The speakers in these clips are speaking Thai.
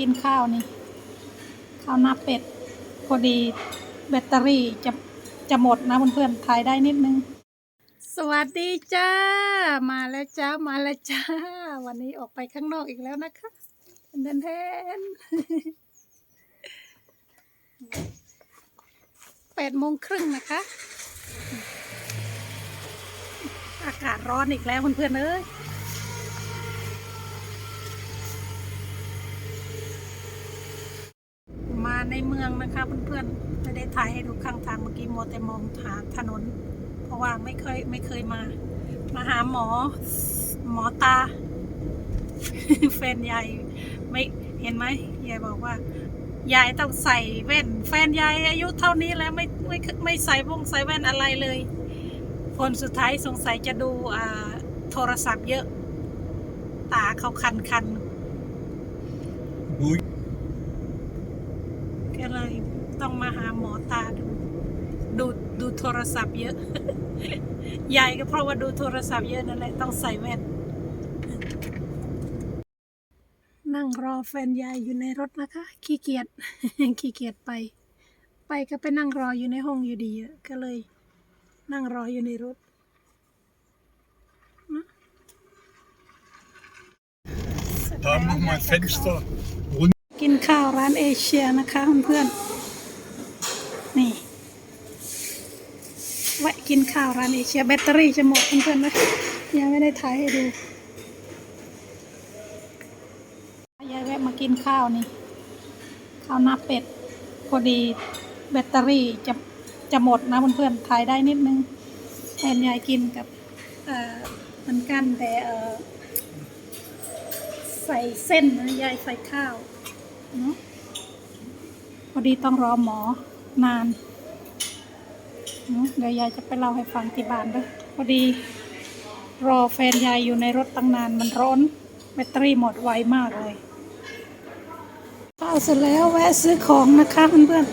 กินข้าวนี่ ข้าวหน้าเป็ด พอดีแบตเตอรี่จะจะหมดนะเพื่อนๆถ่ายได้นิดนึง สวัสดีจ้า มาแล้วจ้า มาแล้วจ้า วันนี้ออกไปข้างนอกอีกแล้วนะคะเทนเทนแปดโมงครึ่งนะคะ อากาศร้อนอีกแล้วเพื่อนๆเอ้ย มาในเมืองนะคะเพื่อนๆไม่ได้ถ่ายให้ดูข้างทางเมื่อกี้มัวแต่มองหาถนน เพราะว่าไม่เคยไม่เคยมา มาหาหมอหมอตาแฟนยายไม่เห็นไหมยายบอกว่ายายต้องใส่แว่น แฟนยายอายุเท่านี้แล้วไม่ไม่ไม่ใส่วงใส่แว่นอะไรเลยผลสุดท้ายสงสัยจะดูอ่าโทรศัพท์เยอะ ตาเขาคันคันๆ Oei. ก็เลย ต้องมาหาหมอตาดูดูดูโทรศัพท์เยอะ ยายก็เพราะว่าดูโทรศัพท์เยอะนั่นแหละต้องใส่แว่น นั่งรอแฟนยายอยู่ในรถนะคะ ขี้เกียจขี้เกียจไป ไปก็ไปนั่งรออยู่ในห้องอยู่ดีอะก็เลย นั่งรออยู่ในรถนะ Daar nog maar het venster. กินข้าวร้านเอเชียนะคะเพื่อนๆ นี่แวะกินข้าวร้านเอเชียแบตเตอรี่จะหมดเพื่อนๆนะยังไม่ได้ถ่ายให้ดูยายแวะมากินข้าวนี่ ข้าวหน้าเป็ด พอดีแบตเตอรี่จะจะหมดนะเพื่อนๆถ่ายได้นิดนึงแทนยายกินกับเอ่อมือนกันแต่เอ่อใส่เส้นนะยายใส่ข้าวเนอะพอดีต้องรอหมอ นานเดี๋ยวยายจะไปเล่าให้ฟังที่บ้านด้วยพอดี รอแฟนยายอยู่ในรถตั้งนานมันร้อนแบตเตอรี่หมดไวมากเลยข้าวเสร็จแล้วแวะซื้อของนะคะเพื่อน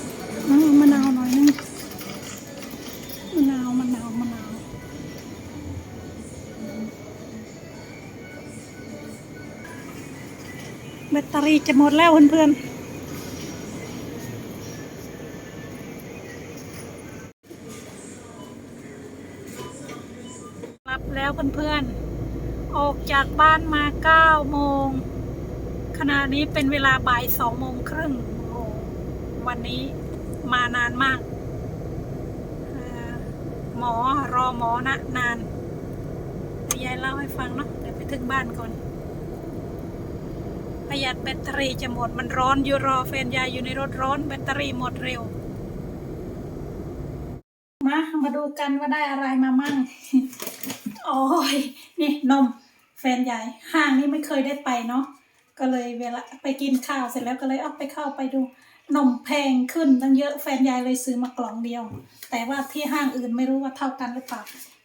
ๆมะนาวหน่อยนึงมะนาวมะนาวมะนาวแบตเตอรี่จะหมดแล้วเพื่อนๆ แล้วเพื่อนๆ ออกจากบ้านมา9โมงขณะนี้เป็นเวลาบ่าย2โมงครึ่งวันนี้มานานมาก หมอรอหมอนะนานยวยายเล่าให้ฟังเนาะเดี๋ยวไปถึงบ้านก่อน ประหยัดแบตเตอรี่จะหมดมันร้อนอยู่รอแฟนยายอยู่ในรถร้อนแบตเตอรี่หมดเร็ว มา มาดูกันว่าได้อะไรมามั่ง โอ้ยนี่นมแฟนยายห้างนี้ไม่เคยได้ไปเนาะก็เลยเวลาไปกินข้าวเสร็จแล้วก็เลยเอาไปเข้าไปดูนมแพงขึ้นตั้งเยอะแฟนยายเลยซื้อมากล่องเดียว แต่ว่าที่ห้างอื่นไม่รู้ว่าเท่ากันหรือเปล่า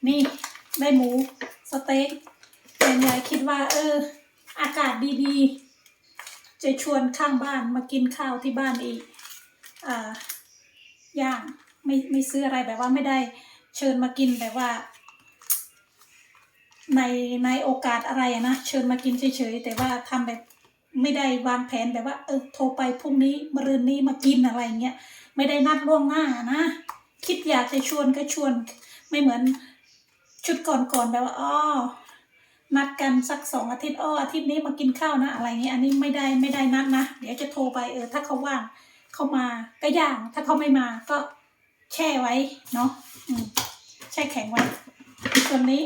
นี่ได้หมูสเต็กแฟนยายคิดว่า เออ อากาศดีๆ จะชวนข้างบ้านมากินข้าวที่บ้านอีกอ่าย่างไม่ไม่ซื้ออะไรแบบว่าไม่ได้เชิญมากินแบบว่า ในในโอกาสอะไรนะเชิญมากินเฉยๆแต่ว่าทำแบบไม่ได้วางแผนแบบว่า เออโทรไปพรุ่งนี้มะรืนนี้มากินอะไรเงี้ยไม่ได้นัดล่วงหน้านะ คิดอยากจะชวนก็ชวน ไม่เหมือนชุดก่อนๆแบบว่าอ้อนัดกันสักสองอาทิตย์อ้ออาทิตย์นี้มากินข้าวนะ อะไรเงี้ยอันนี้ไม่ได้ไม่ได้นัดนะ เดี๋ยวจะโทรไปเออถ้าเขาว่างเขามาก็ย่าง ถ้าเขาไม่มาก็แช่ไว้เนาะแช่แข็งไว้ส่วนนี้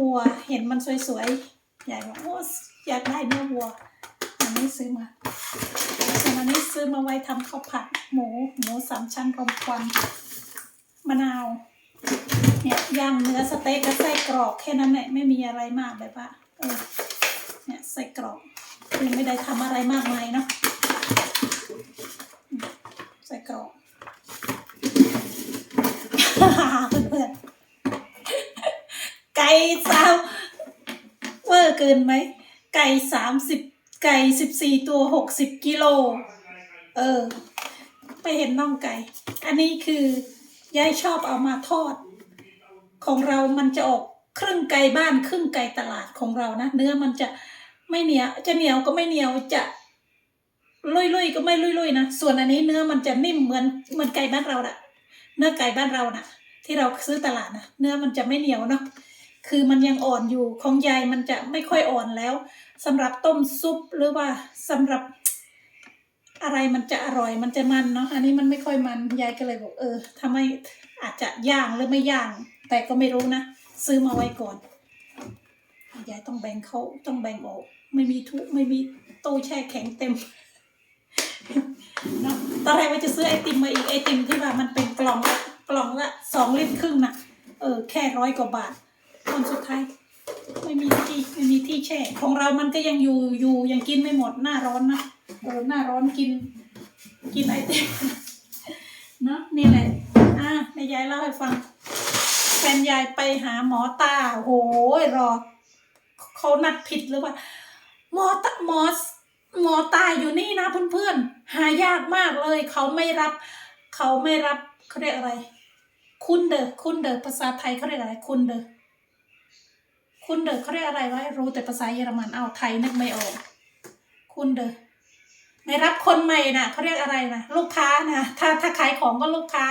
วัว เห็นมันสวยๆใหญ่บอกโอ้อยากได้เนื้อวัวอันนี้ซื้อมาส่วนอันนี้ซื้อมาไว้ทำข้าวผัดหมูหมูสามชั้นรมควันมะนาวเนี่ยย่างเนื้อสเต็กกับไส้กรอกแค่นั้นแหละไม่มีอะไรมากแบบว่าเออเนี่ยไส้กรอกยังไม่ได้ทำอะไรมากมายเนาะอืมไส้กรอก เพื่อนๆไก่สาว เกินไหม ไก่สามสิบไก่สิบสี่ตัวหกสิบกิโล เออ ไปเห็นน่องไก่ อันนี้คือยายชอบเอามาทอด ของเรามันจะออกครึ่งไก่บ้านครึ่งไก่ตลาดของเรานะ เนื้อมันจะไม่เหนียวจะเหนียวก็ไม่เหนียวจะลุยลุยๆก็ไม่ลุยลุยๆนะ ส่วนอันนี้เนื้อมันจะนิ่มเหมือนเหมือนไก่บ้านเราน่ะเนื้อไก่บ้านเราน่ะ ที่เราซื้อตลาดนะเนื้อมันจะไม่เหนียวเนาะ คือมันยังอ่อนอยู่ของยายมันจะไม่ค่อยอ่อนแล้วสำหรับต้มซุปหรือว่าสำหรับอะไรมันจะอร่อยมันจะมันเนาะอันนี้มันไม่ค่อยมันยายก็เลยบอกเออทำไมอาจจะย่างหรือไม่ย่าง แต่ก็ไม่รู้นะซื้อมาไว้ก่อนยายต้องแบ่งเขาต้องแบ่งออก ไม่มีทุกไม่มีตู้แช่แข็งเต็มเนาะตอนแรกว่าจะซื้อไอติมมาอีกไอติมที่ว่ามันเป็นกล่องละกล่องละสองลิตรครึ่งน่ะเออแค่ร้อยกว่าบาท คนสุดท้าย ไม่มีที่ไม่มีที่แช่ ของเรามันก็ยังอยู่อยู่ยังกินไม่หมดหน้าร้อนนะเออหน้าร้อนกิน กินไอติมเนาะนี่แหละอะในยายเล่าให้ฟังแฟนยายไปหาหมอตาโหยรอเขานัดผิดหรือว่าหมอตาหมอหมอตาอยู่นี่นะเพื่อนๆหายากมากเลย เขาไม่รับเขาไม่รับเขาเรียกอะไร คุณเดอคุณเดอภาษาไทยเขาเรียกอะไร คุณเดอ คุณเดอเขาเรียกอะไรวะรู้แต่ภาษาเยอรมันเอาไทยนึกไม่ออก คุณเดอไม่รับคนใหม่นะเขาเรียกอะไรนะลูกค้านะถ้าถ้าขายของก็ลูกค้า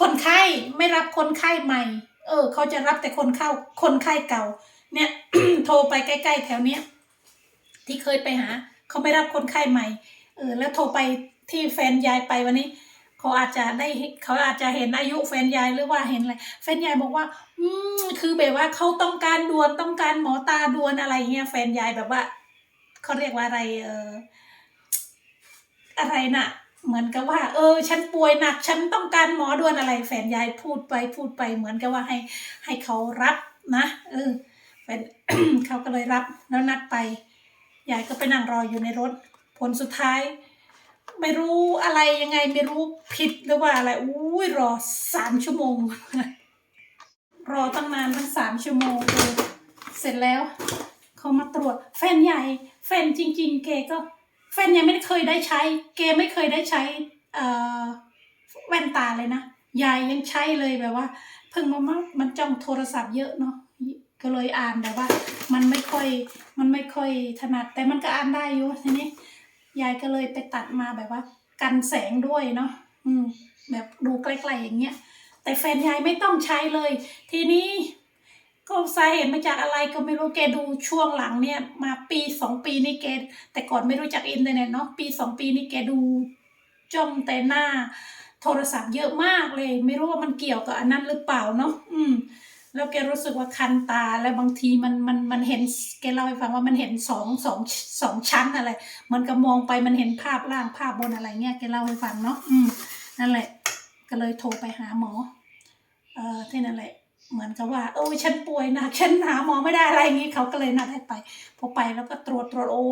คนไข้ไม่รับคนไข้ใหม่ เออ เขาจะรับแต่คนเข้าคนไข้เก่า เนี่ย โทรไปใกล้ๆแถวเนี้ยที่เคยไปหา เขาไม่รับคนไข้ใหม่ เออ แล้วโทรไปที่แฟนยายไปวันนี้ เขาอาจจะได้เขาอาจจะเห็นอายุแฟนยายหรือว่าเห็นอะไรแฟนยายบอกว่า อืมคือแบบว่าเขาต้องการด่วนต้องการหมอตาด่วนอะไรเงี้ยแฟนยายแบบว่าเขาเรียกว่าอะไรเอออะไรน่ะเหมือนกับว่า เออ ฉันป่วยหนัก ฉันต้องการหมอด่วนอะไร แฟนยายพูดไปพูดไป เหมือนกับว่าให้ ให้เขารับนะเออแฟนเขาก็เลยรับแล้วนัดไปยายก็ไปนั่งรออยู่ในรถ ผลสุดท้าย ไม่รู้อะไรยังไงไม่รู้ผิดหรือว่าอะไรอุ้ยรอสามชั่วโมง รอตั้งนานตั้งสามชั่วโมงเลยเสร็จแล้วเขามาตรวจแฟนใหญ่ แฟนจริง ๆ เกก็แฟนยังไม่เคยได้ใช้ เกไม่เคยได้ใช้เอ่อแว่นตาเลยนะยายยังใช้เลยแบบว่า เพิ่งมามามันจ้องโทรศัพท์เยอะเนาะก็เลยอ่านแบบว่า มันไม่ค่อยมันไม่ค่อยถนัดแต่มันก็อ่านได้อยู่ทีนี้ ยายก็เลยไปตัดมาแบบว่า กันแสงด้วยเนาะอืม แบบดูใกล้ๆอย่างเงี้ย แต่แฟนยายไม่ต้องใช้เลย ทีนี้ก็สาเหตุมาจากอะไรก็ไม่รู้แกดูช่วงหลังเนี่ย มาปีสองปีนี่แกแต่ก่อนไม่รู้จักอินเทอร์เน็ตเนาะปีสองปีนี่แกดูจ้องแต่หน้า โทรศัพท์เยอะมากเลย ไม่รู้ว่ามันเกี่ยวกับอันนั้นหรือเปล่าเนาะอืม แล้วแกรู้สึกว่าคันตาแล้วบางทีมันมันมันเห็นแกเล่าให้ฟังว่ามันเห็นสองสองสองชั้นอะไรเหมันก็มองไปมันเห็นภาพล่างภาพบนอะไรเงี้ยแกเล่าให้ฟังเนาะอืมนั่นแหละ ก็เลยโทรไปหาหมอ เอ่อที่นั่นแหละ เหมือนกับว่าโอ้ยฉันป่วยนักฉันหาหมอไม่ได้อะไรอย่างงี้เขาก็เลยนัดให้ไปพอไปแล้วก็ตรวจตรวจโอ้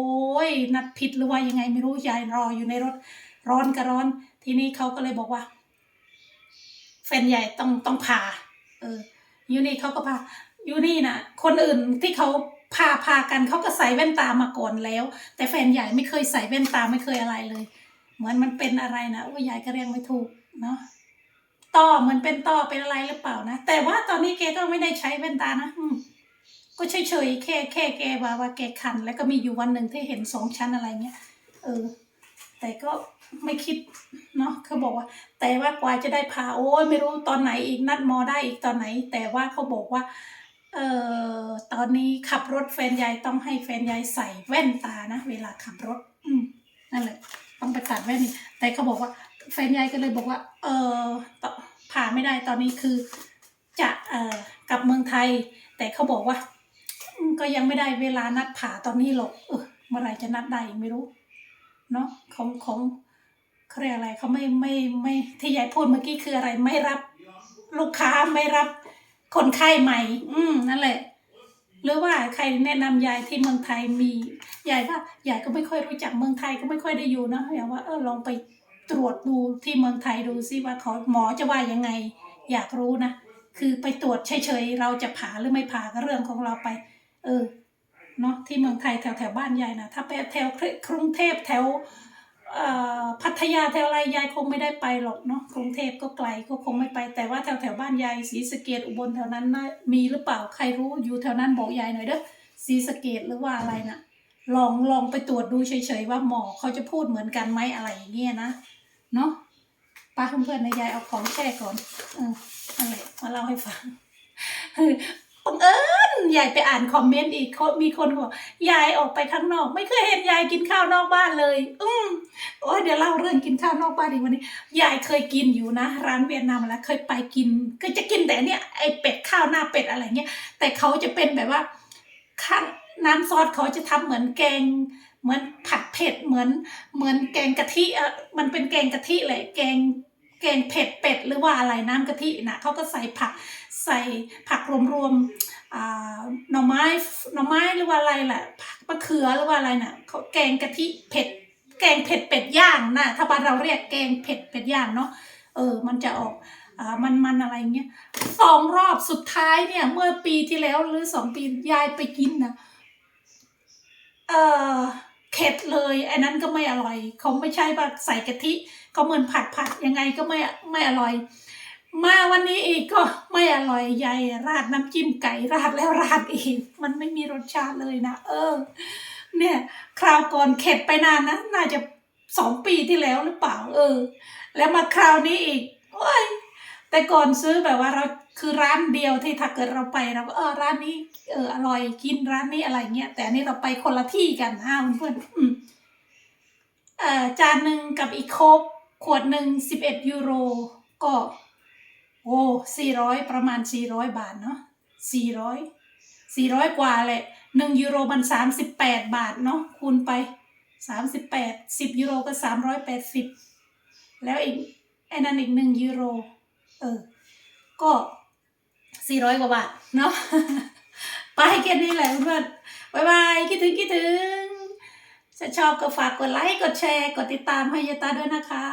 ยนัดผิดหรือว่ายังไงไม่รู้ยายรออยู่ในรถร้อนก็ร้อน ทีนี้เขาก็เลยบอกว่าแฟนใหญ่ต้องต้องผ่าเออ ยูนี่เขาก็พายูนี่น่ะคนอื่นที่เขาพาพากันเขาก็ใส่แว่นตามาก่อนแล้ว แต่แฟนใหญ่ไม่เคยใส่แว่นตาไม่เคยอะไรเลย เหมือนมันเป็นอะไรนะว่ายายก็เรียกไม่ถูกเนาะต่อเหมือนเป็นต่อเป็นอะไรหรือเปล่านะแต่ว่าตอนนี้แกก็ไม่ได้ใช้แว่นตานะอืมก็เฉยๆแค่แค่แกว่าว่าแกคัน แล้วก็มีอยู่วันหนึ่งที่เห็นสองชั้นอะไรเงี้ยเออ แต่ก็ ไม่คิดเนาะเขาบอกว่า แต่ว่ากว่าจะได้ผ่าโอ้ยไม่รู้ตอนไหนอีกนัดมอได้อีกตอนไหน แต่ว่าเขาบอกว่าเอ่อตอนนี้ขับรถแฟนยายต้องให้แฟนยายใส่แว่นตานะ เวลาขับรถ อืมนั่นแหละต้องไปตัดแว่นนี่แต่เขาบอกว่า แฟนยายก็เลยบอกว่า เออผ่าไม่ได้ตอนนี้คือ จะเอ่อกลับเมืองไทย แต่เขาบอกว่า ก็ยังไม่ได้เวลานัดผ่าตอนนี้หรอกเออเมื่อไรจะนัดได้ไม่รู้ เนาะของของ เขาเรียกอะไรเขาไม่ไม่ไม่ที่ยายพูดเมื่อกี้คืออะไรไม่รับลูกค้าไม่รับคนไข้ใหม่ อืมนั่นแหละ หรือว่าใครแนะนำยายที่เมืองไทยมี ยายว่ายายก็ไม่ค่อยรู้จักเมืองไทยก็ไม่ค่อยได้อยู่นะอยากว่าเออลองไปตรวจดูที่เมืองไทยดูซิว่าเขาหมอจะว่ายังไง อยากรู้นะ คือไปตรวจเฉยๆเราจะผ่าหรือไม่ผ่าก็เรื่องของเราไป เออเนาะที่เมืองไทยแถวแถวบ้านยายนะถ้าไปแถวกรุงเทพแถว พัทยาแถวอะไรยายคงไม่ได้ไปหรอกเนาะกรุงเทพก็ไกลก็คงไม่ไป แต่ว่าแถวแถวบ้านยายศรีสะเกดอุบลแถวนั้นน่ามีหรือเปล่าใครรู้อยู่แถวนั้นบอกยายหน่อยเด้อซีสะเกตหรือว่าอะไรนะลองลองไปตรวจดูเฉยๆว่าหมอเขาจะพูดเหมือนกันไหมอะไรอย่างเงี้ยนะเนาะป้าเพื่อนๆนะยายเอาของแช่ก่อนเออนั่นแหละมาเล่าให้ฟัง บังเอิญยายไปอ่านคอมเมนต์อีกมีคนบอกยายออกไปข้างนอก ไม่เคยเห็นยายกินข้าวนอกบ้านเลย อืมโอ้ยเดี๋ยวเล่าเรื่องกินข้าวนอกบ้านอีกวันนี้ยายเคยกินอยู่นะ ร้านเวียดนามแล้วเคยไปกินก็จะกินแต่เนี่ยไอเป็ดข้าวหน้าเป็ดอะไรเงี้ยแต่เขาจะเป็นแบบว่าข้างน้ำซอสเขาจะทำเหมือนแกง เหมือนผัดเผ็ดเหมือนเหมือนแกงกะทิเออมันเป็นแกงกะทิเลยแกง แกงเผ็ดเป็ดหรือว่าอะไรน้ำกะทินะเขาก็ใส่ผักใส่ผักรวมๆหน่อไม้หน่อไม้หรือว่าอะไรแหละผักมะเขือหรือว่าอะไรน่ะเขาแกงกะทิเผ็ดแกงเผ็ดเป็ดย่างนะถ้าบ้านเราเรียกแกงเผ็ดเป็ดย่างเนาะเออมันจะออกอมันมันอะไรเงี้ยสองรอบสุดท้ายเนี่ย เมื่อปีที่แล้วหรือสองปียายไปกินนะเออ เข็ดเลยไอ้นั้นก็ไม่อร่อย เขาไม่ใช่ว่าใส่กะทิเขาเหมือนผัดผัดยังไงก็ไม่ไม่อร่อย มาวันนี้อีกก็ไม่อร่อยยายราดน้ำจิ้มไก่ราดแล้วราดอีก มันไม่มีรสชาติเลยนะ เออ เนี่ย คราวก่อนเข็ดไปนานนะน่าจะสองปีที่แล้วหรือเปล่า เออ แล้วมาคราวนี้อีกโอ้ย แต่ก่อนซื้อแบบว่าเราคือร้านเดียวที่ถ้าเกิดเราไปเราก็เออร้านนี้เอออร่อยกินร้านนี้อะไรเงี้ยแต่นนี้เราไปคนละที่กันอ้าวเพื่อนเอ่อจานหนึ่งกับอีกโคกขวดหนึ่งสิบเอ็ดยูโรก็โอ้สี่ร้อยประมาณสี่ร้อยบาทเนาะสี่ร้อยสี่ร้อยกว่าแหละหนึ่งยูโรมันสามสิบแปดบาทเนาะคูณไปสามสิบแปดสิบยูโรก็สามร้อยแปดสิบแล้วอีกไอ้นั่นอีกหนึ่งยูโร เออ ก็สี่ร้อยกว่าบาทเนาะไปแค่นี้แหละเพื่อนบายบายคิดถึงคิดถึงถ้าชอบก็ฝากกดไลค์กดแชร์ กดติดตามให้ยายตาด้วยนะคะ